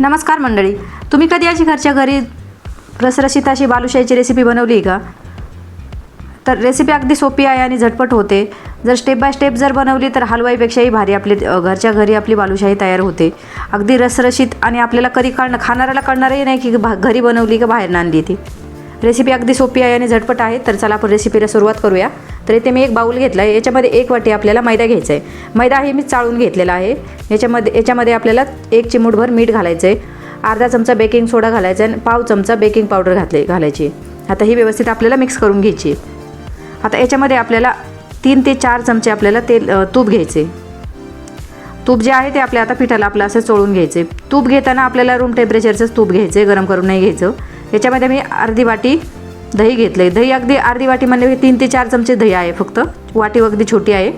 नमस्कार मंडळी. तुम्ही कधी अशी घरच्या घरी रसरशीत अशी बालुशाहीची रेसिपी बनवली आहे का? तर रेसिपी अगदी सोपी आहे आणि झटपट होते. जर स्टेप बाय स्टेप जर बनवली तर हलवाईपेक्षाही भारी आपली घरच्या घरी आपली बालुशाही तयार होते. अगदी रसरशीत आणि आपल्याला कधी कळणं खाणाऱ्याला कळणारही नाही की भा घरी बनवली का बाहेर आणली ती. रेसिपी अगदी सोपी आहे आणि झटपट आहे तर चला आपण रेसिपीला सुरुवात करूया. तर इथे मी एक बाऊल घेतला आहे याच्यामध्ये एक वाटी आपल्याला मैदा घ्यायचा आहे मैदा हे मी चाळून घेतलेला आहे. याच्यामध्ये याच्यामध्ये आपल्याला एक चिमूटभर मीठ घालायचं आहे अर्धा चमचा बेकिंग सोडा घालायचा आहे आणि पाव चमचा बेकिंग पावडर घातले घालायची. आता ही व्यवस्थित आपल्याला मिक्स करून घ्यायची. आता याच्यामध्ये आपल्याला तीन ते चार चमचे आपल्याला तेल तूप घ्यायचे तूप जे आहे ते आपल्या आता पिठाला आपलं असं चोळून घ्यायचे तूप घेताना आपल्याला रूम टेम्परेचरचंच तूप घ्यायचं गरम करून नाही घ्यायचं. याच्यामध्ये मी अर्धी वाटी दही घेतलं आहे दही अगदी अर्धी वाटी म्हणजे तीन ते चार चमचे दही आहे फक्त. वाटी अगदी छोटी आहे.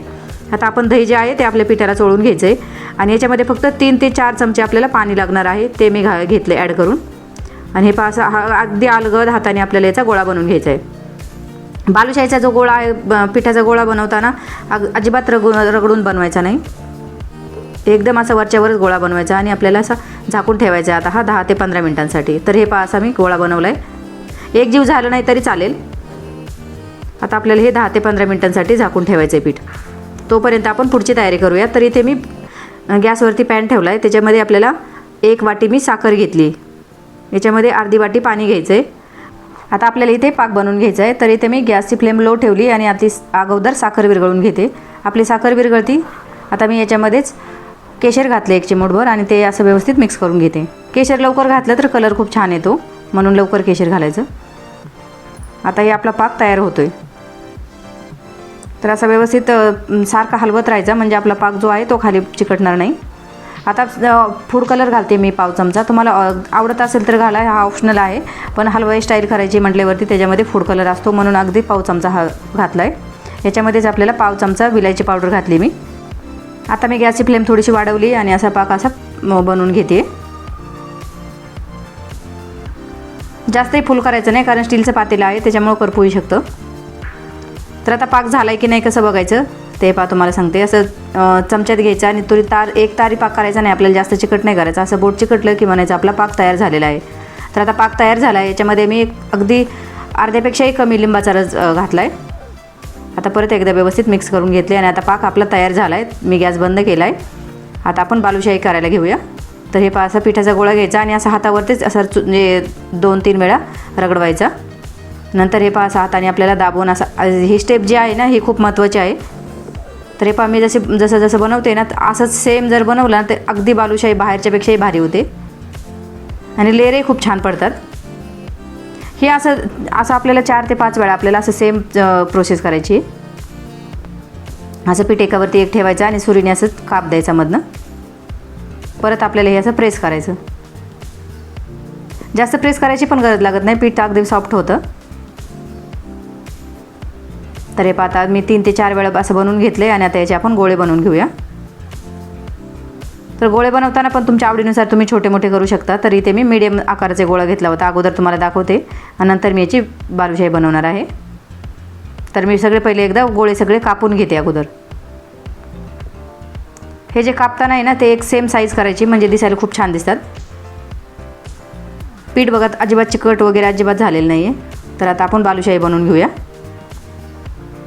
आता आपण दही जे आहे ते आपल्या पिठाला चोळून घ्यायचं आहे आणि याच्यामध्ये फक्त तीन ते चार चमचे आपल्याला पाणी लागणार आहे. ते मी घा घेतले ॲड करून. आणि हे पासा हा अगदी अलगद हाताने आपल्याला याचा गोळा बनवून घ्यायचा आहे बालुशाहीचा जो गोळा आहे पिठाचा गोळा बनवताना अग अजिबात रगू रगडून बनवायचा नाही. एकदम असा वरच्यावरच गोळा बनवायचा आणि आपल्याला असा झाकून ठेवायचा आहे आता हा दहा ते पंधरा मिनिटांसाठी. तर हे पहा असा मी गोळा बनवला आहे एक जीव झालं नाही तरी चालेल. आता आपल्याला हे दहा ते पंधरा मिनिटांसाठी झाकून ठेवायचं आहे पीठ. तोपर्यंत आपण पुढची तयारी करूया तर इथे मी गॅसवरती पॅन ठेवला आहे त्याच्यामध्ये आपल्याला एक वाटी मी साखर घेतली. याच्यामध्ये अर्धी वाटी पाणी घ्यायचं आहे आता आपल्याला इथे पाक बनवून घ्यायचा आहे तर इथे मी गॅसची फ्लेम लो ठेवली आणि आधी अगोदर साखर विरघळून घेते. आपली साखर विरघळती. आता मी याच्यामध्येच केशर घातले एक चिमूटभर आणि ते असं व्यवस्थित मिक्स करून घेते. केशर लवकर घातलं तर कलर खूप छान येतो. म्हणून लवकर केशर घालायचं. आता हे आपला पाक तयार होतो आहे तर असा व्यवस्थित सारखा हलवत राहायचा म्हणजे आपला पाक जो आहे तो खाली चिकटणार नाही. आता फूड कलर घालते मी पाव चमचा. तुम्हाला आवडत असेल तर घाला हा ऑप्शनल आहे. पण हलवाई स्टाईल करायची म्हटल्यावरती त्याच्यामध्ये फूड कलर असतो म्हणून अगदी पाव चमचा हा घातला आहे याच्यामध्येच आपल्याला पाव चमचा विलायची पावडर घातली मी. आता मी गॅसची फ्लेम थोडीशी वाढवली आणि असा पाक असा बनवून घेते. जास्तही फुल करायचं नाही कारण स्टीलचं पातेलं आहे त्याच्यामुळं करपू येऊ शकतं. तर आता पाक झाला आहे की नाही कसं बघायचं? ते पा तुम्हाला सांगते. असं चमच्यात घ्यायचं आणि तुरी तार एक तारी पाक करायचा नाही आपल्याला जास्त चिकट नाही करायचं. असं बोट चिकटलं की म्हणायचं आपला पाक तयार झालेला आहे. तर आता पाक तयार झाला आहे याच्यामध्ये मी अगदी अर्ध्यापेक्षाही कमी लिंबाचा रस घातला आहे आता परत एकदा व्यवस्थित मिक्स करून घेतले आणि आता पाक आपला तयार झाला आहे मी गॅस बंद केला आहे आता आपण बालुशाही करायला घेऊया. तर हे पा असा पिठाचा गोळा घ्यायचा आणि असा हातावरतीच असा चु म्हणजे दोन तीन वेळा रगडवायचा. नंतर हे पहा असा हाताने आपल्याला दाबून असा ही स्टेप जी आहे ना ही खूप महत्त्वाची आहे. तर हे पहा मी जसे जसं जसं बनवते ना असंच सेम जर बनवलं ना तर अगदी बालुशाही बाहेरच्यापेक्षाही भारी होते. आणि लेअरही खूप छान पडतात. हे असं असं आपल्याला चार ते पाच वेळा आपल्याला असं सेम प्रोसेस करायची. असं पीठ एकावरती एक ठेवायचं आणि सुरीने असं काप द्यायचा मधनं. परत आपल्याला हे असं प्रेस करायचं. जास्त प्रेस करायची पण गरज लागत नाही पीठ अगदी सॉफ्ट होतं. तर हे पाहता मी तीन ते चार वेळा असं बनवून घेतले आणि आता याचे आपण गोळे बनवून घेऊया. तर गोळे बनवताना पण तुमच्या आवडीनुसार तुम्ही छोटे मोठे करू शकता. तर इथे मी मीडियम आकाराचे गोळा घेतला होता. अगोदर तुम्हाला दाखवते. आणि नंतर मी याची बालुशाही बनवणार आहे. तर मी सगळे पहिले एकदा गोळे सगळे कापून घेते अगोदर. हे जे कापताना आहे ना ते एक सेम साईज करायची म्हणजे दिसायला खूप छान दिसतात. पीठ बघत अजिबात चिकट वगैरे अजिबात झालेलं नाही आहे तर आता आपण बालुशाही बनवून घेऊया.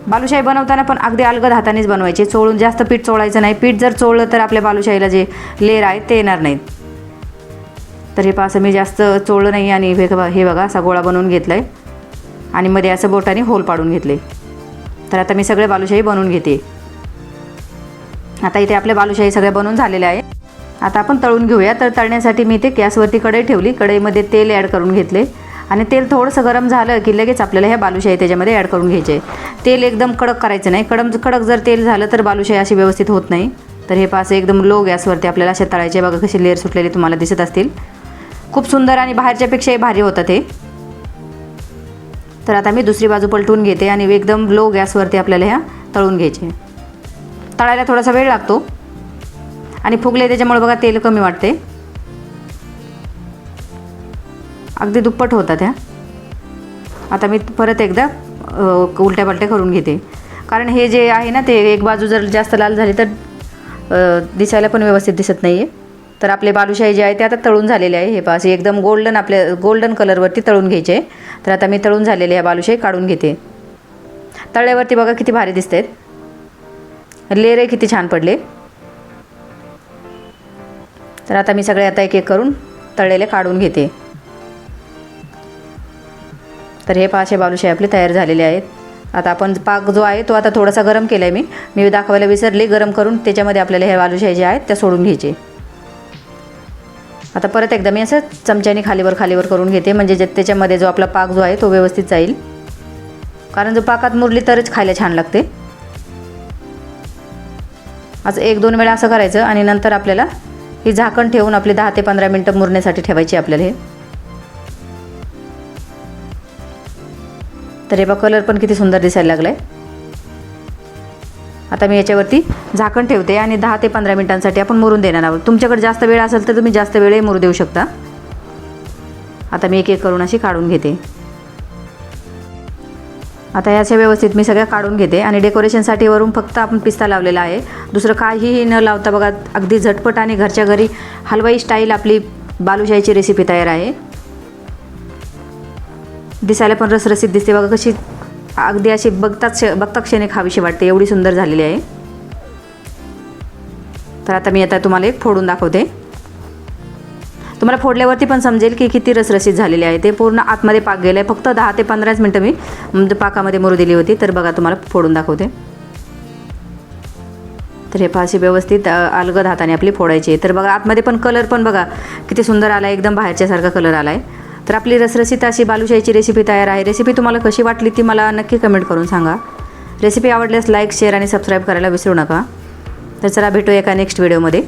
बालुशाही बनवताना पण अगदी अलगद हातानेच बनवायचे. चोळून जास्त पीठ चोळायचं नाही. पीठ जर चोळलं तर आपल्या बालुशाहीला जे लेअर आहे ते येणार नाहीत. तर हे पास असं मी जास्त चोळलं नाही आणि हे हे बघा असा गोळा बनवून घेतला आहे आणि मध्ये असं बोटाने होल पाडून घेतले तर आता मी सगळे बालुशाही बनवून घेते. आता इथे आपल्या बालुशाही सगळ्या बनवून झालेल्या आहे आता आपण तळून घेऊया. तर तळण्यासाठी मी इथे गॅसवरती कढई ठेवली. कढईमध्ये तेल ॲड करून घेतले. आणि तेल थोडंसं गरम झालं की लगेच आपल्याला ह्या बालुशाही त्याच्यामध्ये ॲड करून घ्यायचे. तेल एकदम कडक करायचं नाही. कडम कडक जर तेल झालं तर बालुशाही अशी व्यवस्थित होत नाही. तर हे पास एकदम लो गॅसवरती आपल्याला असे तळायचे. बघा कशी लेअर सुटलेली तुम्हाला दिसत असतील. खूप सुंदर आणि बाहेरच्यापेक्षाही भारी होतं ते तर आता मी दुसरी बाजू पलटून घेते आणि एकदम लो गॅसवरती आपल्याला ह्या तळून घ्यायचे. तळायला थोडासा वेळ लागतो. आणि फुगले त्याच्यामुळे बघा तेल कमी वाटते अगदी दुप्पट होतात ह्या. आता मी परत एकदा उलट्या पलट्या करून घेते. कारण हे जे आहे ना ते एक बाजू जर जास्त लाल झाली तर दिसायला पण व्यवस्थित दिसत नाही आहे तर आपले बालुशाही जे आहे ते आता तळून झालेले आहे. हे पास असे एकदम गोल्डन आपल्या गोल्डन कलरवरती तळून घ्यायचे. तर आता मी तळून झालेले ह्या बालुशाही काढून घेते. तळ्यावरती बघा किती भारी दिसत आहेत लेरे किती छान पडले. तर आता मी सगळे आता एक एक करून तळलेले काढून घेते. तर हे पाचशे बालुशाही आपले तयार झालेले आहेत. आता आपण पाक जो आहे तो आता थोडासा गरम केला आहे मी. मी दाखवायला विसरले गरम करून त्याच्यामध्ये आपल्याला हे बालुशाही जे आहेत त्या सोडून घ्यायचे. आता परत एकदा मी असं चमच्याने खालीवर खालीवर करून घेते म्हणजे जे त्याच्यामध्ये जो आपला पाक जो आहे तो व्यवस्थित जाईल. कारण जो पाकात मुरली तरच खायला छान लागते. असं एक दोन वेळा असं करायचं आणि नंतर आपल्याला ही झाकण ठेवून आपली दहा ते पंधरा मिनटं मुरण्यासाठी ठेवायची आपल्याला हे. तर हे बघ कलर पण किती सुंदर दिसायला लागला आहे आता मी याच्यावरती झाकण ठेवते आणि दहा ते पंधरा मिनिटांसाठी आपण मुरून देणार आहोत. तुमच्याकडे जास्त वेळ असेल तर तुम्ही जास्त वेळही मुरू देऊ शकता. आता मी एक एक करून अशी काढून घेते. आता याच्या व्यवस्थित मी सगळ्या काढून घेते आणि डेकोरेशनसाठी वरून फक्त आपण पिस्ता लावलेला आहे. दुसरं काहीही न लावता बघा अगदी झटपट आणि घरच्या घरी हलवाई स्टाईल आपली बालुशाहीची रेसिपी तयार आहे. दिसायला पण रसरसीत दिसते. बघा कशी अगदी अशी बघताच बघता क्षणी खावीशी वाटते. एवढी सुंदर झालेली आहे. तर आता मी आता तुम्हाला एक फोडून दाखवते. तुम्हाला फोडल्यावरती पण समजेल की किती रसरशीत झालेली आहे. ते पूर्ण आतमध्ये पाक गेलं आहे फक्त दहा ते पंधराच मिनटं मी म्हणजे पाकामध्ये मुरू दिली होती. तर बघा तुम्हाला फोडून दाखवते. तर हे फारशी व्यवस्थित अलगद हाताने आपली फोडायची तर बघा आतमध्ये पण कलर पण बघा किती सुंदर आला आहे एकदम बाहेरच्यासारखा कलर आला आहे तर आपली रसरशीत अशी बालुशाहीची रेसिपी तयार आहे. रेसिपी तुम्हाला कशी वाटली ती मला नक्की कमेंट करून सांगा. रेसिपी आवडल्यास लाईक शेअर आणि सबस्क्राईब करायला विसरू नका. तर चला भेटू एका नेक्स्ट व्हिडिओमध्ये